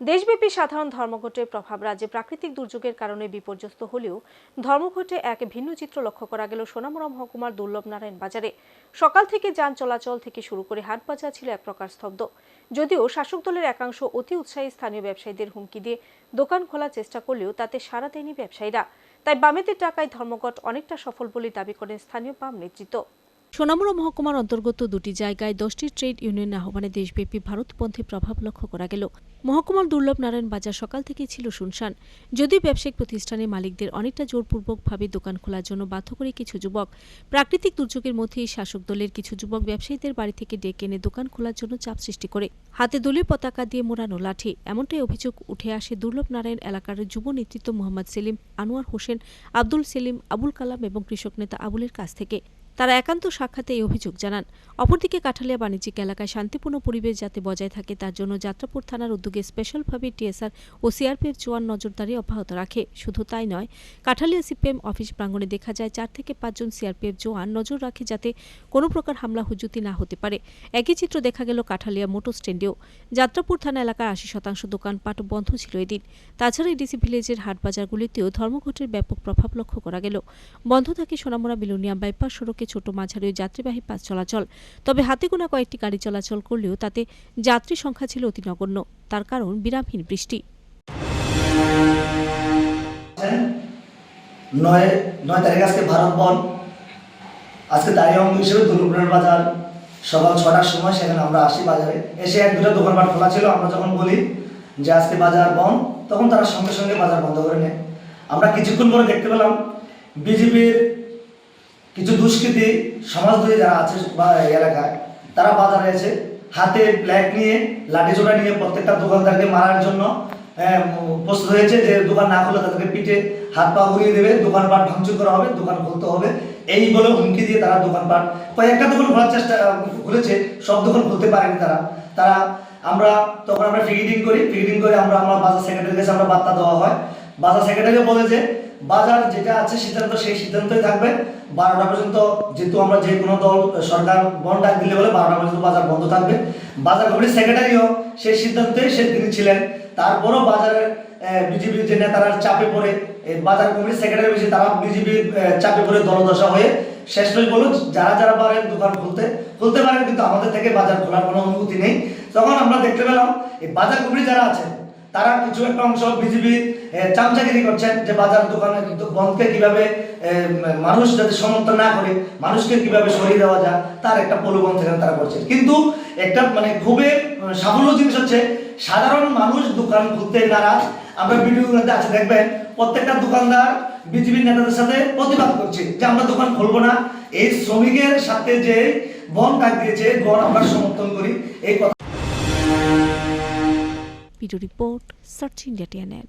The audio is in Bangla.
দেশব্যাপী সাধারণ ধর্মঘটের প্রভাব রাজ্যে প্রাকৃতিক দুর্যোগের কারণে বিপর্যস্ত হলেও ধর্মঘটে এক ভিন্ন চিত্র লক্ষ্য করা গেল সোনামুড়া মহকুমার দুর্লভ নারায়ণ বাজারে। সকাল থেকে যান চলাচল থেকে শুরু করে হাট বাজার ছিল এক প্রকার স্তব্ধ। যদিও শাসক দলের একাংশ অতি উৎসাহী স্থানীয় ব্যবসায়ীদের হুমকি দিয়ে দোকান খোলার চেষ্টা করলেও তাতে সাড়া দেয়নি ব্যবসায়ীরা। তাই বামেদের টাকায় ধর্মঘট অনেকটা সফল বলে দাবি করেন স্থানীয় বাম নেতৃত্ব। সোনামুড়া মহকুমার অন্তর্গত দুটি জায়গায় দশটি ট্রেড ইউনিয়ন আহ্বানে দেশব্যাপী ভারতপন্থী প্রভাব লক্ষ্য করা গেল। মহকুমার দুর্লভ নারায়ণ বাজার সকাল থেকে ছিল শুনশান। যদিও ব্যবসায়িক প্রতিষ্ঠানের মালিকদের অনেকটা জোরপূর্বকভাবে দোকান খোলার জন্য বাধ্য করে কিছু যুবক, প্রাকৃতিক দুর্যোগের মধ্যেই শাসক দলের কিছু যুবক ব্যবসায়ীদের বাড়ি থেকে ডেকে এনে দোকান খোলার জন্য চাপ সৃষ্টি করে। হাতে দলীয় পতাকা দিয়ে মোড়ানো লাঠি, এমনটাই অভিযোগ উঠে আসে দুর্লভ নারায়ণ এলাকার যুব নেতৃত্ব মোহাম্মদ সেলিম আনোয়ার হোসেন, আব্দুল সেলিম, আবুল কালাম এবং কৃষক নেতা আবুলের কাছ থেকে। তারা একান্ত সাক্ষাতে এই অভিযোগ জানান। অপরদিকে কাঠালিয়া বাণিজ্যিক এলাকায় শান্তিপূর্ণ পরিবেশ যাতে বজায় থাকে, তার জন্য যাত্রাপুর থানার উদ্যোগে স্পেশালভাবে টিএসআর ও সিআরপিএফ জোয়ান নজরদারি অব্যাহত রাখে। শুধু তাই নয়, কাঠালিয়া সিপিএম অফিস প্রাঙ্গণে দেখা যায় চার থেকে পাঁচজন সিআরপিএফ জোয়ান নজর রাখে যাতে কোনো প্রকার হামলা, হুজুতি না হতে পারে। একই চিত্র দেখা গেল কাঠালিয়া মোটর স্ট্যান্ডেও। যাত্রাপুর থানা এলাকার আশি শতাংশ দোকানপাট বন্ধ ছিল এদিন। তাছাড়া এডিসি ভিলেজের হাট বাজারগুলিতেও ধর্মঘটের ব্যাপক প্রভাব লক্ষ্য করা গেল। বন্ধ থাকে সোনামুড়া, বিলোনিয়া, বাইপাস সড়কে ছোট মাঝারি ও যাত্রীবাহী বাস চলাচল। তবে হাতে কয়েকটি গাড়ি চলাচল করলেও তাতে যাত্রী সংখ্যা ছিল অতি নগণ্য। তার কারণ বিরামহীন বৃষ্টি। আজকে দাঁড়িয়ে অঙ্গ হিসেবে দুর্গুপুরের বাজার সকাল ছটার সময় সেখানে আমরা আসি বাজারে। এসে এক দুটো দোকানপাট খোলা ছিল। আমরা যখন বলি যে আজকে বাজার বন্ধ, তখন তারা সঙ্গে সঙ্গে বাজার বন্ধ করে নেয়। আমরা কিছুক্ষণ পরে দেখতে পেলাম বিজেপির দুষ্কৃতী সমাজদ্রোহী যারা আছে বা এলাকায় তারা বাজারে এসে হাতে ব্ল্যাক নিয়ে লাঠি চোড়া নিয়ে প্রত্যেকটা দোকানদারকে মারার জন্য আহ, প্রস্তুত হয়েছে যে দোকান না খুলে তাদেরকে পিঠে হাত পা ঘুরিয়ে দেবে দোকানপাট ভাঙচুর করা হবে দোকান খুলতে হবে। এই বলে হুমকি দিয়ে তারা দোকানপাট কয়েকটা দোকান খোলার চেষ্টা খুলেছে সব দোকান খুলতে পারেনি তারা। তারা আমরা তখন আমরা ফিগিটিং করি ফিগিটিং করে আমরা আমার বাজার সেক্রেটারির কাছে আমরা বার্তা দেওয়া হয়। বাজার সেক্রেটারিও বলে যে বাজার যেটা আছে সিদ্ধান্ত সেই সিদ্ধান্তই থাকবে। বারোটা পর্যন্ত যেহেতু আমরা যে কোনো দল, সরকার বন্ড ডাক দিলে বলে বারোটা পর্যন্ত বাজার বন্ধ থাকবে। বাজার কমিটির সেক্রেটারিও সেই সিদ্ধান্তেই সে তিনি ছিলেন। তারপরও বাজারের বিজেপির যে নেতারা চাপে পড়ে বাজার কমিটির সেক্রেটারি বেশি, তারা বিজেপির চাপে পড়ে দলদশা হয়ে শেষ পর্যন্ত বলল যারা যারা পারেন দোকান খুলতে খুলতে পারেন, কিন্তু আমাদের থেকে বাজার খোলার কোনো অনুমতি নেই। তখন আমরা দেখতে পেলাম, এই বাজার কমিটি যারা আছেন তারা কিছু একটা অংশ বিজেপি চামচাগিরি করছেন যে বাজার দোকানে বন্ধকে কীভাবে মানুষ যাতে সমর্থন না করে, মানুষকে কীভাবে সরিয়ে দেওয়া যায়, তার একটা প্রলোভন সেখানে তারা করছে কিন্তু একটা মানে খুবই সাফল্য জিনিস হচ্ছে, সাধারণ মানুষ দোকান খুলতে নারাজ। আমরা ভিডিওগুলোতে আছে, দেখবেন, প্রত্যেকটা দোকানদার বিজেপির নেতাদের সাথে প্রতিবাদ করছে যে আমরা দোকান খুলবো না। এই শ্রমিকের সাথে যে বন কাট দিয়েছে, বন আমরা সমর্থন করি। এই কথা video report search India TNN